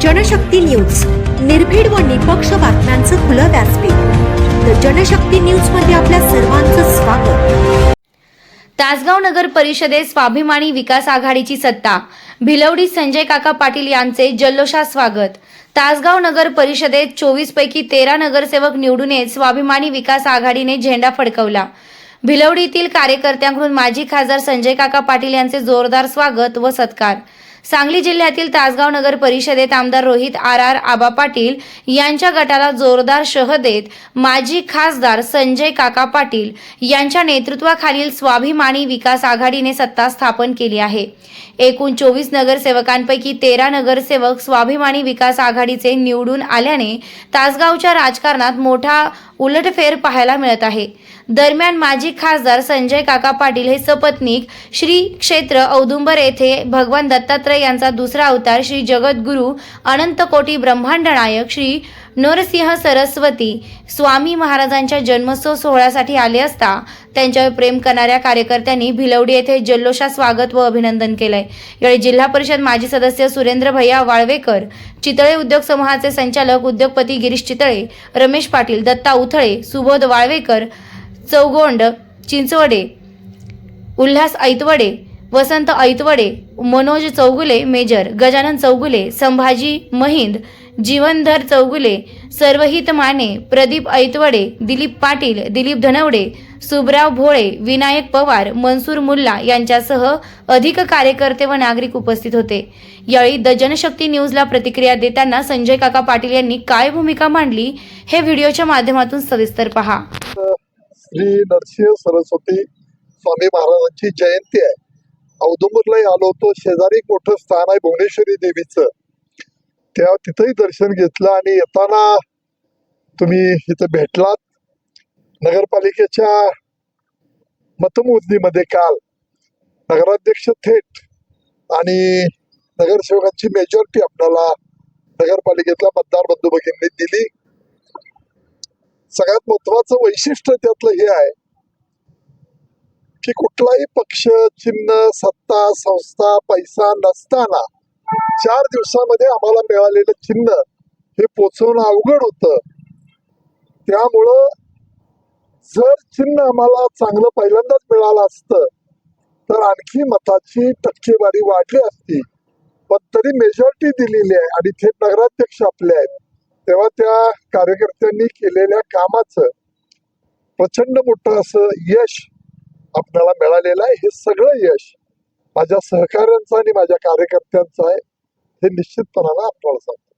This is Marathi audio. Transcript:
जनशक्ती न्यूज. निर्भीड व निपक्ष बातम्यांचं खुलं व्यासपीठ. द जनशक्ती न्यूजमध्ये आपल्या सर्वांचं स्वागत. तासगाव नगर परिषदेत स्वाभिमानी विकास आघाडीची सत्ता. भिलवडी संजय काका पाटील यांचे जल्लोषात स्वागत. तासगाव नगर परिषदेत चोवीस पैकी तेरा नगरसेवक निवडून येत स्वाभिमानी विकास आघाडीने झेंडा फडकवला. भिलवडीतील कार्यकर्त्यांकडून माजी खासदार संजय काका पाटील यांचे जोरदार स्वागत व सत्कार. सांगली जिल्ह्यातील तासगाव नगर परिषदेत आमदार रोहित आर आर आबा पाटील यांच्या गटाला जोरदार शह देत माजी खासदार संजय काका पाटील यांच्या नेतृत्वाखालील स्वाभिमानी विकास आघाडीने सत्ता स्थापन केली आहे. एकूण चोवीस नगरसेवकांपैकी तेरा नगरसेवक स्वाभिमानी विकास आघाडीचे निवडून आल्याने तासगावच्या राजकारणात मोठा उलटफेर पाहायला मिळत आहे. दरम्यान माजी खासदार संजय काका पाटील हे सपत्नीक श्री क्षेत्र औदुंबर येथे भगवान दत्तात्रय यांचा दुसरा अवतार श्री जगद्गुरू अनंत कोटी ब्रह्मांड नायक श्री नरसिंह सरस्वती स्वामी महाराजांच्या जन्मोत्सव सोहळ्यासाठी आले असता त्यांच्यावर प्रेम करणाऱ्या कार्यकर्त्यांनी भिलवडी येथे जल्लोषात स्वागत व अभिनंदन केलंय. यावेळी जिल्हा परिषद माजी सदस्य सुरेंद्र भैया वाळवेकर चितळे उद्योग समूहाचे संचालक उद्योगपती गिरीश चितळे रमेश पाटील दत्ता उथळे सुबोध वाळवेकर चौगोंड चिंचवडे उल्हास ऐतवडे वसंत ऐतवडे मनोज चौगुले मेजर गजानन चौगुले संभाजी महिंद जीवनधर चौगुले सर्वहित माने प्रदीप ऐतवडे दिलीप पाटील दिलीप धनवडे सुबराव भोळे विनायक पवार मनसूर मुल्ला यांच्यासह अधिक कार्यकर्ते व नागरिक उपस्थित होते. यावेळी द जनशक्ती न्यूजला प्रतिक्रिया देताना संजय काका पाटील यांनी काय भूमिका मांडली हे व्हिडिओच्या माध्यमातून सविस्तर पहा. श्री नरसिंह सरस्वती स्वामी महाराजांची जयंती आहे. औदुंबरलाही आलो होतो. शेजारी एक मोठं स्थान आहे भुवनेश्वरी देवीचं. त्या तिथंही दर्शन घेतलं आणि येताना तुम्ही इथं भेटलात. नगरपालिकेच्या मतमोजणीमध्ये काल नगराध्यक्ष थेट आणि नगरसेवकांची मेजॉरिटी आपल्याला नगरपालिकेतल्या मतदार बंधू भगिनी दिली. सगळ्यात महत्वाचं वैशिष्ट्य त्यातलं हे आहे की कुठलाही पक्ष चिन्ह सत्ता संस्था पैसा नसताना चार दिवसामध्ये आम्हाला मिळालेलं चिन्ह हे पोचवणं अवघड होतं. त्यामुळं जर चिन्ह आम्हाला चांगलं पहिल्यांदाच मिळालं असतं तर आणखी मताची टक्केवारी वाढली असती. पण तरी मेजॉरिटी दिलेली आहे आणि थेट नगराध्यक्ष आपले आहेत. तेव्हा त्या कार्यकर्त्यांनी केलेल्या कामाचं प्रचंड मोठं असं यश आपल्याला मिळालेलं आहे. हे सगळं यश माझ्या सहकाऱ्यांचं आणि माझ्या कार्यकर्त्यांचं आहे. हे निश्चितपणानं आपल्याला सांगतो